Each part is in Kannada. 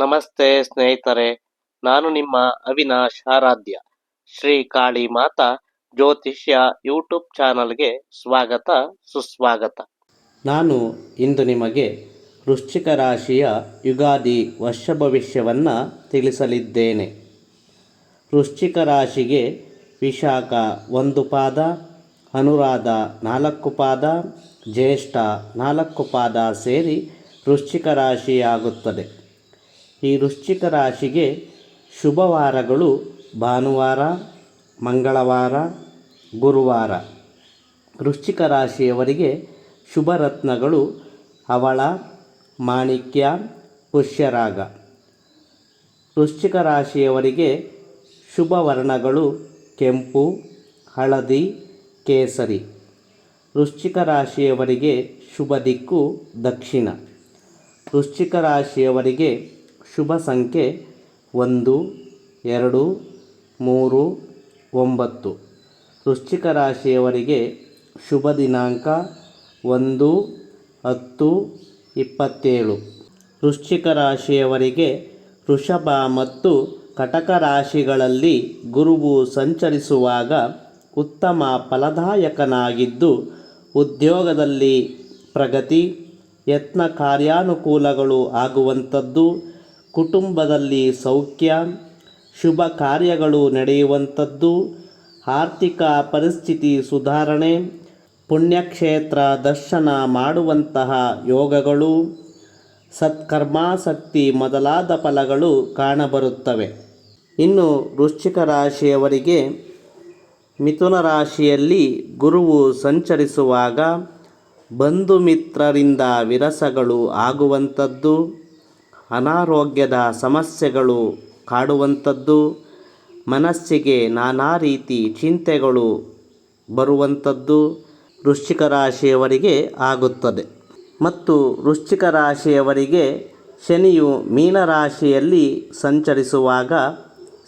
ನಮಸ್ತೆ ಸ್ನೇಹಿತರೆ, ನಾನು ನಿಮ್ಮ ಅವಿನಾಶ್ ಆರಾಧ್ಯ. ಶ್ರೀ ಕಾಳಿ ಮಾತಾ ಜ್ಯೋತಿಷ್ಯ ಯೂಟ್ಯೂಬ್ ಚಾನಲ್ಗೆ ಸ್ವಾಗತ, ಸುಸ್ವಾಗತ. ನಾನು ಇಂದು ನಿಮಗೆ ವೃಶ್ಚಿಕ ರಾಶಿಯ ಯುಗಾದಿ ವರ್ಷ ಭವಿಷ್ಯವನ್ನು ತಿಳಿಸಲಿದ್ದೇನೆ. ವೃಶ್ಚಿಕ ರಾಶಿಗೆ ವಿಶಾಖ ಒಂದು ಪಾದ, ಅನುರಾಧ ನಾಲ್ಕು ಪಾದ, ಜ್ಯೇಷ್ಠ ನಾಲ್ಕು ಪಾದ ಸೇರಿ ವೃಶ್ಚಿಕ ರಾಶಿಯಾಗುತ್ತದೆ. ಈ ವೃಶ್ಚಿಕ ರಾಶಿಗೆ ಶುಭವಾರಗಳು ಭಾನುವಾರ, ಮಂಗಳವಾರ, ಗುರುವಾರ. ವೃಶ್ಚಿಕ ರಾಶಿಯವರಿಗೆ ಶುಭರತ್ನಗಳು ಹವಳ ಮಾಣಿಕ್ಯ, ಪುಷ್ಯರಾಗ. ವೃಶ್ಚಿಕ ರಾಶಿಯವರಿಗೆ ಶುಭ ವರ್ಣಗಳು ಕೆಂಪು, ಹಳದಿ, ಕೇಸರಿ. ವೃಶ್ಚಿಕ ರಾಶಿಯವರಿಗೆ ಶುಭ ದಿಕ್ಕು ದಕ್ಷಿಣ. ವೃಶ್ಚಿಕ ರಾಶಿಯವರಿಗೆ ಶುಭ ಸಂಖ್ಯೆ ಒಂದು, ಎರಡು, ಮೂರು, ಒಂಬತ್ತು. ವೃಶ್ಚಿಕ ರಾಶಿಯವರಿಗೆ ಶುಭ ದಿನಾಂಕ ಒಂದು, ಹತ್ತು, ಇಪ್ಪತ್ತೇಳು. ವೃಶ್ಚಿಕ ರಾಶಿಯವರಿಗೆ ವೃಷಭ ಮತ್ತು ಕಟಕ ರಾಶಿಗಳಲ್ಲಿ ಗುರುವು ಸಂಚರಿಸುವಾಗ ಉತ್ತಮ ಫಲದಾಯಕನಾಗಿದ್ದು, ಉದ್ಯೋಗದಲ್ಲಿ ಪ್ರಗತಿ, ಯತ್ನ ಕಾರ್ಯಾನುಕೂಲಗಳು ಆಗುವಂಥದ್ದು ಕುಟುಂಬದಲ್ಲಿ ಸೌಖ್ಯ, ಶುಭ ಕಾರ್ಯಗಳು ನಡೆಯುವಂಥದ್ದು, ಆರ್ಥಿಕ ಪರಿಸ್ಥಿತಿ ಸುಧಾರಣೆ, ಪುಣ್ಯಕ್ಷೇತ್ರ ದರ್ಶನ ಮಾಡುವಂತಹ ಯೋಗಗಳು, ಸತ್ಕರ್ಮಾಸಕ್ತಿ ಮೊದಲಾದ ಫಲಗಳು ಕಾಣಬರುತ್ತವೆ. ಇನ್ನು ವೃಶ್ಚಿಕ ರಾಶಿಯವರಿಗೆ ಮಿಥುನ ರಾಶಿಯಲ್ಲಿ ಗುರುವು ಸಂಚರಿಸುವಾಗ ಬಂಧು ಮಿತ್ರರಿಂದ ವಿರಸಗಳು ಆಗುವಂಥದ್ದು. ಅನಾರೋಗ್ಯದ ಸಮಸ್ಯೆಗಳು ಕಾಡುವಂಥದ್ದು, ಮನಸ್ಸಿಗೆ ನಾನಾ ರೀತಿ ಚಿಂತೆಗಳು ಬರುವಂಥದ್ದು ವೃಶ್ಚಿಕ ರಾಶಿಯವರಿಗೆ ಆಗುತ್ತದೆ. ಮತ್ತು ವೃಶ್ಚಿಕ ರಾಶಿಯವರಿಗೆ ಶನಿಯು ಮೀನರಾಶಿಯಲ್ಲಿ ಸಂಚರಿಸುವಾಗ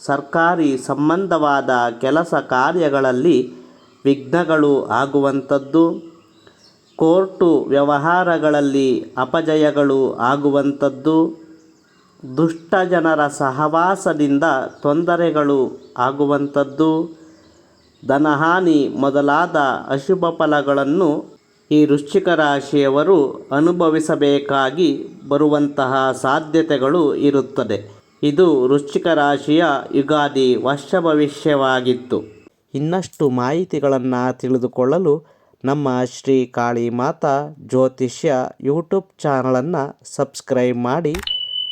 ಸರ್ಕಾರಿ ಸಂಬಂಧವಾದ ಕೆಲಸ ಕಾರ್ಯಗಳಲ್ಲಿ ವಿಘ್ನಗಳು ಆಗುವಂಥದ್ದು, ಕೋರ್ಟು ವ್ಯವಹಾರಗಳಲ್ಲಿ ಅಪಜಯಗಳು ಆಗುವಂಥದ್ದು ದುಷ್ಟ ಜನರ ಸಹವಾಸದಿಂದ ತೊಂದರೆಗಳು ಆಗುವಂಥದ್ದು. ಧನಹಾನಿ ಮೊದಲಾದ ಅಶುಭ ಫಲಗಳನ್ನು ಈ ವೃಶ್ಚಿಕ ರಾಶಿಯವರು ಅನುಭವಿಸಬೇಕಾಗಿ ಬರುವಂತಹ ಸಾಧ್ಯತೆಗಳು ಇರುತ್ತದೆ. ಇದು ವೃಶ್ಚಿಕ ರಾಶಿಯ ಯುಗಾದಿ ವರ್ಷ ಭವಿಷ್ಯವಾಗಿತ್ತು. ಇನ್ನಷ್ಟು ಮಾಹಿತಿಗಳನ್ನು ತಿಳಿದುಕೊಳ್ಳಲು ನಮ್ಮ ಶ್ರೀ ಕಾಳಿ ಮಾತಾ ಜ್ಯೋತಿಷ್ಯ ಯೂಟ್ಯೂಬ್ ಚಾನಲನ್ನು ಸಬ್ಸ್ಕ್ರೈಬ್ ಮಾಡಿ.